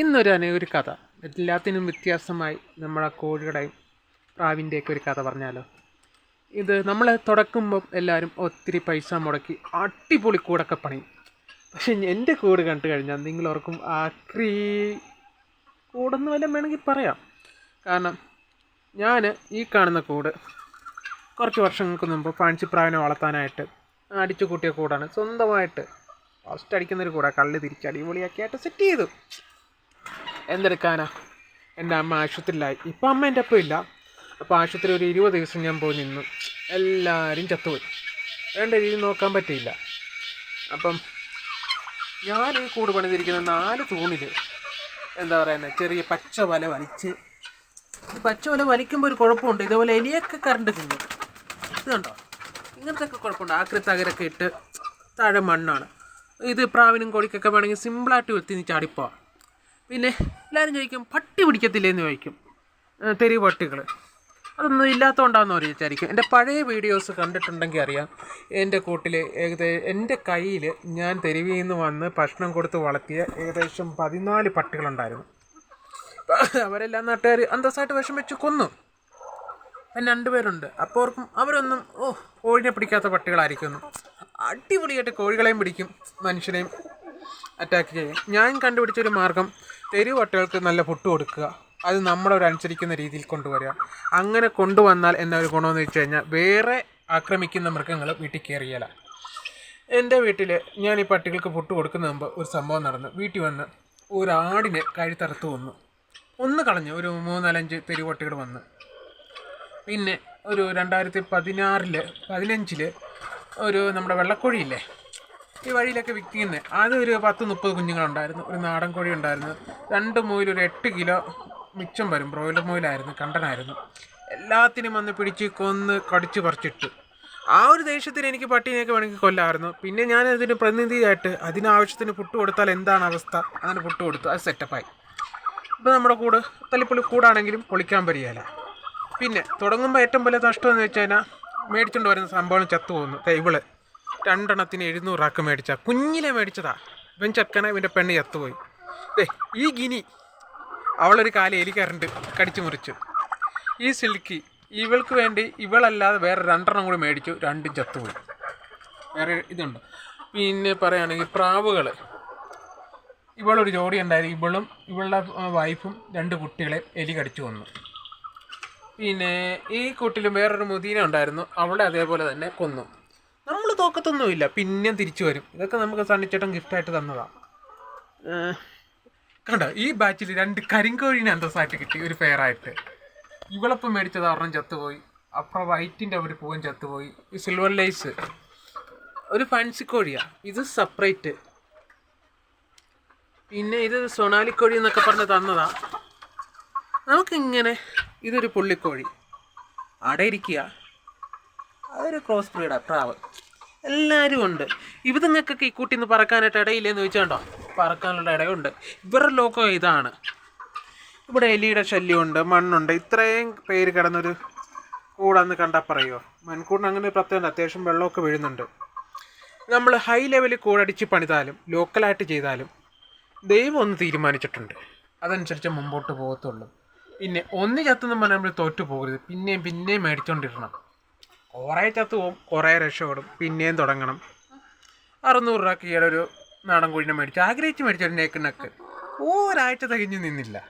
ഇന്നൊരു ഒരു കഥ. എല്ലാത്തിനും വ്യത്യാസമായി നമ്മളെ കോഴിയുടെയും പ്രാവിന്റെയൊക്കെ ഒരു കഥ പറഞ്ഞാലോ? ഇത് നമ്മൾ തുടക്കുമ്പോൾ എല്ലാവരും ഒത്തിരി പൈസ മുടക്കി അടിപൊളി കൂടൊക്കെ പണിയും. പക്ഷെ എന്റെ കൂട് കണ്ടു കഴിഞ്ഞാൽ നിങ്ങൾ ഓർക്കും ആക്രി കൂടെന്ന് വല്ലതും വേണമെങ്കിൽ പറയാം. കാരണം ഞാൻ ഈ കാണുന്ന കൂട് കുറച്ച് വർഷങ്ങൾക്ക് മുമ്പ് പാഞ്ചിപ്രാവിനെ വളർത്താനായിട്ട് അടിച്ചു കൂട്ടിയ കൂടാണ്. സ്വന്തമായിട്ട് ഫസ്റ്റ് അടിക്കുന്നൊരു കൂടാണ് കള്ള് തിരിച്ച് അടിപൊളിയാക്കിയായിട്ട് സെറ്റ് ചെയ്തു. എന്തെടുക്കാനാ? എന്റെ അമ്മ ആശുപത്രിയിലായി. ഇപ്പം അമ്മ എന്റെ ഒപ്പം ഇല്ല. അപ്പോൾ ആശുപത്രി ഒരു ഇരുപത് ദിവസം ഞാൻ പോയി നിന്നു. എല്ലാവരും ചത്തുപോയി. വേണ്ട രീതിയിൽ നോക്കാൻ പറ്റിയില്ല. അപ്പം ഞാൻ ഈ കൂട് പണിതിരിക്കുന്ന നാല് തൂണിൽ എന്താ പറയുന്നത് ചെറിയ പച്ച വല വലിച്ച്. പച്ച വല വലിക്കുമ്പോൾ ഒരു കുഴപ്പമുണ്ട്. ഇതേപോലെ എലിയൊക്കെ കറണ്ട് തിന്നും. ഇത് കണ്ടോ? ഇങ്ങനത്തെ ഒക്കെ കുഴപ്പമുണ്ട്. ആക്രി തകരൊക്കെ ഇട്ട് താഴെ മണ്ണാണ്. ഇത് പ്രാവിനും കോഴിക്കൊക്കെ വേണമെങ്കിൽ സിമ്പിളായിട്ട് വെത്തി ചാടിപ്പോവാം. പിന്നെ എല്ലാവരും ചോദിക്കും പട്ടി പിടിക്കത്തില്ലേന്ന് ചോദിക്കും. തെരുവ് പട്ടികൾ അതൊന്നും ഇല്ലാത്തതുകൊണ്ടാണെന്ന് അവർ വിചാരിക്കും. എന്റെ പഴയ വീഡിയോസ് കണ്ടിട്ടുണ്ടെങ്കിൽ അറിയാം എന്റെ കൂട്ടിൽ ഏകദേശം എന്റെ കയ്യിൽ ഞാൻ തെരുവിൽ നിന്ന് വന്ന് ഭക്ഷണം കൊടുത്ത് വളർത്തിയ ഏകദേശം പതിനാല് പട്ടികളുണ്ടായിരുന്നു. അവരെല്ലാം നാട്ടുകാർ അന്തസ്സായിട്ട് വിഷം വെച്ച് കൊന്നു. പിന്നെ രണ്ടുപേരുണ്ട് അപ്പോൾ അവർക്കും അവരൊന്നും ഓ കോഴിനെ പിടിക്കാത്ത പട്ടികളായിരിക്കുന്നു. അടിപൊളിയായിട്ട് കോഴികളെയും പിടിക്കും മനുഷ്യനെയും അറ്റാക്ക് ചെയ്യും. ഞാൻ കണ്ടുപിടിച്ചൊരു മാർഗം തെരുവ് പട്ടികൾക്ക് നല്ല ഫുഡ് കൊടുക്കുക. അത് നമ്മളൊരു അനുസരിക്കുന്ന രീതിയിൽ കൊണ്ടുവരിക. അങ്ങനെ കൊണ്ടുവന്നാൽ എന്നാ ഒരു ഗുണമെന്ന് വെച്ച് കഴിഞ്ഞാൽ വേറെ ആക്രമിക്കുന്ന മൃഗങ്ങൾ വീട്ടിൽ കയറിയല എന്റെ വീട്ടിൽ ഞാൻ ഈ പട്ടികൾക്ക് ഫുഡ് കൊടുക്കുന്ന മുമ്പ് ഒരു സംഭവം നടന്നു. വീട്ടിൽ വന്ന് ഒരാടിനെ കഴുത്തറുത്ത് വന്നു ഒന്ന് കളഞ്ഞു. ഒരു മൂന്നാലഞ്ച് തെരുവട്ടികൾ വന്ന്. പിന്നെ ഒരു രണ്ടായിരത്തി പതിനാറിൽ പതിനഞ്ചിൽ ഒരു നമ്മുടെ വെള്ളക്കോഴിയില്ലേ ഈ വഴിയിലൊക്കെ വിൽക്കുന്നത് അത് ഒരു പത്ത് മുപ്പത് കുഞ്ഞുങ്ങളുണ്ടായിരുന്നു. ഒരു നാടൻ കോഴി ഉണ്ടായിരുന്നു. രണ്ട് മുയിൽ ഒരു എട്ട് കിലോ മിച്ചം വരും. ബ്രോയിലർ മുയിലായിരുന്നു കണ്ടനായിരുന്നു. എല്ലാത്തിനും വന്ന് പിടിച്ച് കൊന്ന് കടിച്ച് പറിച്ചിട്ടു. ആ ഒരു ദേഷ്യത്തിന് എനിക്ക് പട്ടീനെയൊക്കെ വേണമെങ്കിൽ കൊല്ലാമായിരുന്നു. പിന്നെ ഞാൻ അതിന് പ്രതിനിധിയായിട്ട് അതിനാവശ്യത്തിന് പുട്ട് കൊടുത്താൽ എന്താണ് അവസ്ഥ? അങ്ങനെ പുട്ട് കൊടുത്തു. അത് സെറ്റപ്പായി ഇപ്പോൾ നമ്മുടെ കൂട് തല്ലിപ്പുള്ളി കൂടാണെങ്കിലും പൊളിക്കാൻ പറ്റിയല്ല പിന്നെ തുടങ്ങുമ്പോൾ ഏറ്റവും വലിയ നഷ്ടം എന്ന് വെച്ച് കഴിഞ്ഞാൽ മേടിച്ചുകൊണ്ട് വരുന്ന സംഭവം ചത്തു പോകുന്നു. ഇവൾ. രണ്ടെണ്ണത്തിന് എഴുന്നൂറാക്ക് മേടിച്ച. കുഞ്ഞിലെ മേടിച്ചതാ. ഇവൻ ചെക്കനെ ഇവന്റെ പെണ്ണ് ചത്തുപോയി. ദേ ഈ ഗിനി അവളൊരു കാലം എലിക്കരണ്ട് കടിച്ചു മുറിച്ചു. ഈ സിൽക്കി ഇവൾക്ക് വേണ്ടി ഇവളല്ലാതെ വേറെ രണ്ടെണ്ണം കൂടി മേടിച്ചു രണ്ടും ചത്തുപോയി. വേറെ ഇതുണ്ട്. പിന്നെ പറയുകയാണെങ്കിൽ പ്രാവുകൾ ഇവളൊരു ജോഡി ഉണ്ടായിരുന്നു ഇവളും ഇവളുടെ വൈഫും രണ്ട് കുട്ടികളെ എലി കടിച്ചു വന്നു പിന്നെ ഈ കൂട്ടിലും വേറൊരു മുദീന ഉണ്ടായിരുന്നു. അവളെ അതേപോലെ തന്നെ കൊന്നു. നമ്മൾ തോക്കത്തൊന്നുമില്ല. പിന്നെയും തിരിച്ചു വരും. ഇതൊക്കെ നമുക്ക് സണ്ണിച്ചേട്ടൻ ഗിഫ്റ്റായിട്ട് തന്നതാണ് കണ്ട? ഈ ബാച്ചിൽ രണ്ട് കരിങ്കോഴിനെ അന്തസ്സായിട്ട് കിട്ടി ഒരു ഫെയറായിട്ട് ഇവളപ്പം മേടിച്ചത് ഒരെണ്ണം ചത്തുപോയി. അപ്പുറം വൈറ്റിന്റെ ഒരു പൂവൻ ചത്തുപോയി. സിൽവർ ലൈസ് ഒരു ഫാൻസി കോഴിയാ. ഇത് സെപ്പറേറ്റ് പിന്നെ ഇത് സൊണാലിക്കോഴി എന്നൊക്കെ പറഞ്ഞ് തന്നതാ. നമുക്കിങ്ങനെ ഇതൊരു പുള്ളിക്കോഴി. അടയിരിക്കുക. അതൊരു ക്രോസ് ബ്രീഡാണ് പ്രാവ്. എല്ലാവരും ഉണ്ട് ഇവതുങ്ങൾക്കൊക്കെ ഈ കൂട്ടി നിന്ന് പറക്കാനായിട്ട് ഇടയില്ലെന്ന് ചോദിച്ചാണ്ടോ? പറക്കാനുള്ള ഇടയുണ്ട്. ഇവരുടെ ലോകം ഇതാണ്. ഇവിടെ എലിയുടെ ശല്യമുണ്ട് മണ്ണുണ്ട്. ഇത്രയും പേര് കിടന്നൊരു കൂടാന്ന് കണ്ടാൽ പറയുമോ മൺകൂടിന് അങ്ങനെ ഒരു പ്രത്യേകത അത്യാവശ്യം വെള്ളമൊക്കെ വീഴുന്നുണ്ട്. നമ്മൾ ഹൈ ലെവലിൽ കൂടടിച്ച് പണിതാലും ലോക്കലായിട്ട് ചെയ്താലും ദൈവം ഒന്ന് തീരുമാനിച്ചിട്ടുണ്ട്. അതനുസരിച്ച് മുമ്പോട്ട് പോകത്തുള്ളൂ. പിന്നെ ഒന്ന് ചത്തെന്ന് പറഞ്ഞാൽ നമ്മൾ തോറ്റു പോകരുത്. പിന്നെയും പിന്നെയും മേടിച്ചുകൊണ്ടിരണം കുറേ ചത്തു പോകും കുറേ രക്ഷപ്പെടും പിന്നെയും തുടങ്ങണം. അറുന്നൂറ് രൂപ ഈയിടെ ഒരു നാടൻ കോഴിനെ മേടിച്ചു ആഗ്രഹിച്ച് മേടിച്ച ഒരു നേക്ക് നക്ക് ഒരാഴ്ച തികഞ്ഞു നിന്നില്ല.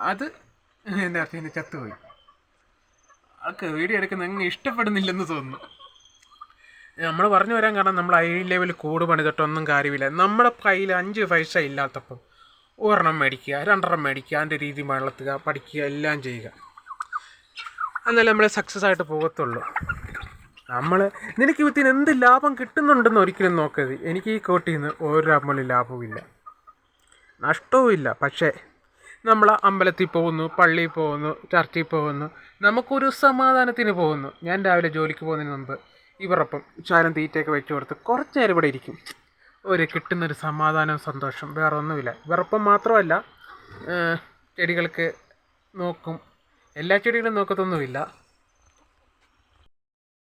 അത് എന്റെ അച്ഛനെ ചത്തുപോയി. ആൾക്ക് വീഡിയോ എടുക്കുന്ന അങ്ങ് ഇഷ്ടപ്പെടുന്നില്ലെന്ന് തോന്നുന്നു. നമ്മൾ പറഞ്ഞു വരാൻ കാരണം നമ്മൾ ഐ ലെവൽ കൂട് പണിതിട്ടൊന്നും കാര്യമില്ല. നമ്മുടെ കയ്യിൽ അഞ്ച് പൈസ ഇല്ലാത്തപ്പം ഒരെണ്ണം മേടിക്കുക രണ്ടെണ്ണം മേടിക്കുക അതിന്റെ രീതി വളർത്തുക പഠിക്കുക എല്ലാം ചെയ്യുക. എന്നാലേ നമ്മൾ സക്സസ് ആയിട്ട് പോകത്തുള്ളൂ. നമ്മൾ നിനക്ക് ഇതിന് എന്ത് ലാഭം കിട്ടുന്നുണ്ടെന്ന് ഒരിക്കലും നോക്കരുത്. എനിക്ക് ഈ കോട്ടിൽ നിന്ന് ഒരു അമ്പലം ലാഭവുമില്ല. നഷ്ടവുമില്ല. പക്ഷേ നമ്മൾ അമ്പലത്തിൽ പോകുന്നു പള്ളിയിൽ പോകുന്നു ചർച്ചിൽ പോകുന്നു നമുക്കൊരു സമാധാനത്തിന് പോകുന്നു. ഞാൻ രാവിലെ ജോലിക്ക് പോകുന്നതിന് മുമ്പ് ഇവരൊപ്പം ചാരം തീറ്റയൊക്കെ വെച്ച് കൊടുത്ത് കുറച്ച് നേരം ഇവിടെ ഇരിക്കും. ഒരു കിട്ടുന്നൊരു സമാധാനവും സന്തോഷം വേറെ ഒന്നുമില്ല ഇവരൊപ്പം മാത്രമല്ല ചെടികൾക്ക് നോക്കും എല്ലാ ചെടികളും നോക്കത്തൊന്നുമില്ല.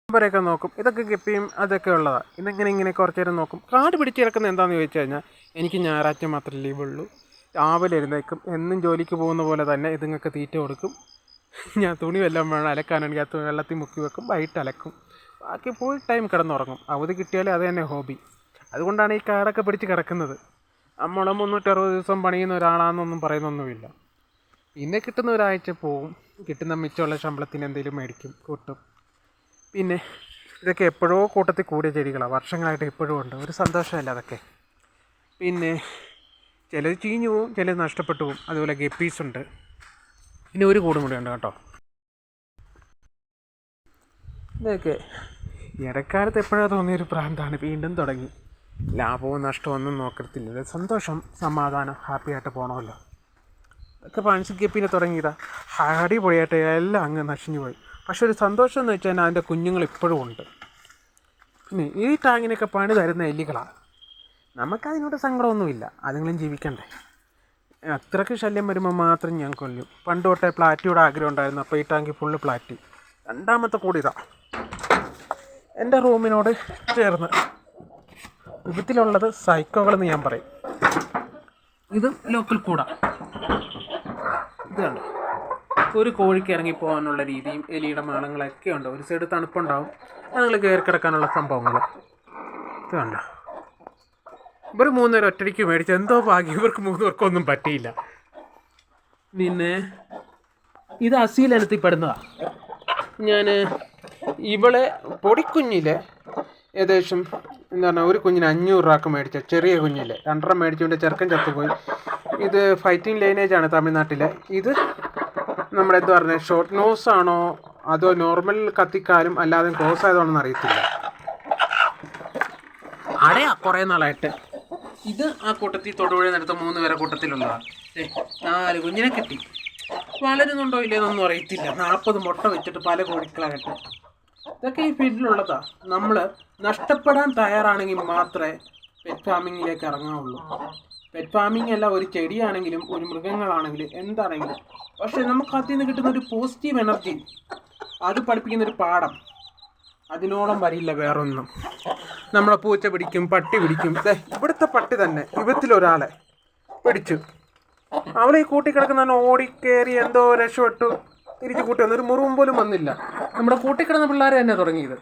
ഒക്കെ നോക്കും. ഇതൊക്കെ ഗപ്പിയും അതൊക്കെ ഉള്ളതാണ് ഇതെങ്ങനെ ഇങ്ങനെ കുറച്ച് നേരം നോക്കും. കാട് പിടിച്ച് കിടക്കുന്ന എന്താണെന്ന് ചോദിച്ചു കഴിഞ്ഞാൽ എനിക്ക് ഞായറാഴ്ച മാത്രമേ ലീവുള്ളൂ രാവിലെ എഴുന്നേക്കും എന്നും ജോലിക്ക് പോകുന്ന പോലെ തന്നെ ഇതുങ്ങൾക്ക് തീറ്റ കൊടുക്കും. ഞാൻ തുണി വല്ലതും വേണം. അലക്കാനാണെങ്കിൽ അത് വെള്ളത്തിൽ മുക്കി വെക്കും. വൈകിട്ട് അലക്കും. ബാക്കി ഫുൾ ടൈം കിടന്നുറങ്ങും. അവധി കിട്ടിയാലേ അത് തന്നെ ഹോബി അതുകൊണ്ടാണ് ഈ കാടൊക്കെ പിടിച്ച് കിടക്കുന്നത്. നമ്മളെ മുന്നൂറ്ററുപത് ദിവസം പണിയുന്ന ഒരാളാണെന്നൊന്നും പറയുന്നൊന്നുമില്ല. പിന്നെ കിട്ടുന്ന ഒരാഴ്ച പോവും. കിട്ടുന്ന മിച്ചമുള്ള ശമ്പളത്തിന് എന്തെങ്കിലും മേടിക്കും കൂട്ടും. പിന്നെ ഇതൊക്കെ എപ്പോഴോ കൂട്ടത്തിൽ കൂടിയ ചെടികളാണ്. വർഷങ്ങളായിട്ട് എപ്പോഴും ഉണ്ട്. ഒരു സന്തോഷമല്ല അതൊക്കെ. പിന്നെ ചിലത് ചീഞ്ഞു പോവും ചിലത് നഷ്ടപ്പെട്ടു പോവും. അതുപോലെ ഗപ്പീസ് ഉണ്ട്. പിന്നെ ഒരു കൂടും കൂടി ഉണ്ട് കേട്ടോ. ഇതൊക്കെ ഇടക്കാലത്ത് എപ്പോഴാണ് തോന്നിയൊരു പ്രാന്താണ്. വീണ്ടും തുടങ്ങി. ലാഭവും നഷ്ടവും ഒന്നും നോക്കത്തില്ല. സന്തോഷം സമാധാനം ഹാപ്പി ആയിട്ട് പോകണമല്ലോ ഇതൊക്കെ പിന്നെ തുടങ്ങിയതാ. അടിപൊളിയായിട്ട് എല്ലാം അങ്ങ് നശിഞ്ഞു പോയി. പക്ഷെ ഒരു സന്തോഷം എന്ന് വെച്ചാൽ അതിന്റെ കുഞ്ഞുങ്ങൾ ഇപ്പോഴും ഉണ്ട്. പിന്നെ ഈ ടാങ്ങിനൊക്കെ പണി തരുന്ന എലികളാണ് നമുക്കതിനോട് സങ്കടമൊന്നുമില്ല. അതുങ്ങളും ജീവിക്കണ്ടേ. അത്രയ്ക്ക് ശല്യം വരുമ്പോൾ മാത്രം ഞാൻ കൊല്ലും. പണ്ട് തൊട്ടേ പ്ലാറ്റിയുടെ ആഗ്രഹം ഉണ്ടായിരുന്നു. അപ്പോൾ ഈ ടാങ്കി ഫുള്ള് പ്ലാറ്റി. രണ്ടാമത്തെ കൂടി ഇതാ. എന്റെ റൂമിനോട് ചേർന്ന് വിധത്തിലുള്ളത് സൈക്കോകളെന്ന് ഞാൻ പറയും. ഇത് ലോക്കൽ കൂടാ. ഇത് കണ്ടോ? ഒരു കോഴിക്ക് ഇറങ്ങി പോകാനുള്ള രീതിയും എലിയുടെ മാളങ്ങളൊക്കെ ഉണ്ട്? ഒരു സൈഡ് തണുപ്പുണ്ടാവും. അതുങ്ങൾ കയറി കിടക്കാനുള്ള സംഭവങ്ങൾ. ഇത് കണ്ടോ? ഇവർ മൂന്നുപേർ ഒറ്റയ്ക്ക് മേടിച്ച് എന്തോ ഭാഗ്യം. ഇവർക്ക് മൂന്ന് പേർക്കൊന്നും പറ്റിയില്ല. പിന്നെ ഇത് അസീലനത്തിൽ പെടുന്നതാണ് ഞാൻ ഇവളെ പൊടിക്കുഞ്ഞിലെ ഏകദേശം എന്താ പറഞ്ഞാൽ ഒരു കുഞ്ഞിന് അഞ്ഞൂറ് രൂപക്ക് മേടിച്ച ചെറിയ കുഞ്ഞിലെ. രണ്ടര മേടിച്ചുകൊണ്ട് ചെറുക്കൻ ചത്തുപോയി. ഇത് ഫൈറ്റിംഗ് ലൈനേജ് ആണ് തമിഴ്നാട്ടിലെ. ഇത് നമ്മുടെ എന്താ ഷോർട്ട് നോസ് ആണോ അതോ നോർമൽ കത്തിക്കാലും അല്ലാതെ ക്ലോസ് ആയതാണെന്ന് അറിയത്തില്ല. അടയാ കുറേ നാളായിട്ട്. ഇത് ആ കൂട്ടത്തിൽ തൊടുപുഴ നടത്ത മൂന്ന് പേരെ കൂട്ടത്തിലുള്ളതാണ് നാല് കുഞ്ഞിനെ കെട്ടി. വളരുന്നുണ്ടോ ഇല്ലെന്നൊന്നും അറിയത്തില്ല. നാൽപ്പത് മുട്ട വെച്ചിട്ട് പല കോഴിക്കളാകട്ടെ ഇതൊക്കെ ഈ ഫീൽഡിലുള്ളതാ. നമ്മൾ നഷ്ടപ്പെടാൻ തയ്യാറാണെങ്കിൽ മാത്രമേ പെറ്റ് ഫാമിങ്ങിലേക്ക് ഇറങ്ങാവുള്ളൂ. പെറ്റ് ഫാമിംഗ് അല്ല ഒരു ചെടിയാണെങ്കിലും ഒരു മൃഗങ്ങളാണെങ്കിലും എന്താണെങ്കിലും. പക്ഷെ നമുക്ക് അതിൽ നിന്ന് കിട്ടുന്ന ഒരു പോസിറ്റീവ് എനർജി അത് പഠിപ്പിക്കുന്ന ഒരു പാഠം. അതിനോളം വരില്ല വേറൊന്നും. നമ്മളെ പൂച്ച പിടിക്കും പട്ടി പിടിക്കും. ഇവിടുത്തെ പട്ടി തന്നെ ഇവത്തിലൊരാളെ പിടിച്ചു. അവളെ ഈ കൂട്ടി കിടക്കുന്ന ഓടിക്കേറി എന്തോ രക്ഷപ്പെട്ടു. തിരിച്ചു കൂട്ടി വന്നു. ഒരു മുറിവും പോലും വന്നില്ല. നമ്മുടെ കൂട്ടിക്കിടന്ന പിള്ളേരെ തന്നെ തുടങ്ങിയത്.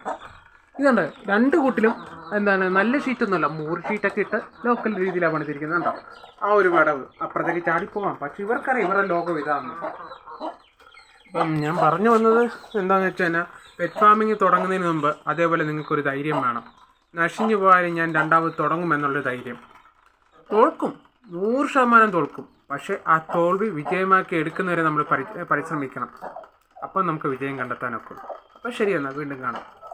ഇതുണ്ട് രണ്ട് കൂട്ടിലും എന്താണ് നല്ല ഷീറ്റൊന്നുമല്ല മൂറ് ഷീറ്റൊക്കെ ഇട്ട് ലോക്കൽ രീതിയിലാണ് പണിതിരിക്കുന്നത് കണ്ടോ? ആ ഒരു വിടവ് അപ്പുറത്തേക്ക് ചാടിപ്പോവാം. പക്ഷെ ഇവർക്കറിയാം ഇവരുടെ ലോകം ഇതാണ്. അപ്പം ഞാൻ പറഞ്ഞു വന്നത് എന്താണെന്ന് വെച്ച് കഴിഞ്ഞാൽ പെറ്റ് ഫാമിങ് തുടങ്ങുന്നതിന് മുമ്പ് അതേപോലെ നിങ്ങൾക്കൊരു ധൈര്യം വേണം. നശിഞ്ഞു പോയാലും ഞാൻ രണ്ടാമത് തുടങ്ങുമെന്നുള്ള ധൈര്യം. തോൽക്കും. നൂറ് ശതമാനം തോൽക്കും. പക്ഷേ ആ തോൽവി വിജയമാക്കി എടുക്കുന്നവരെ നമ്മൾ പരി പരിശ്രമിക്കണം. അപ്പം നമുക്ക് വിജയം കണ്ടെത്താനൊക്കും അപ്പം ശരി എന്നാൽ വീണ്ടും കാണാം.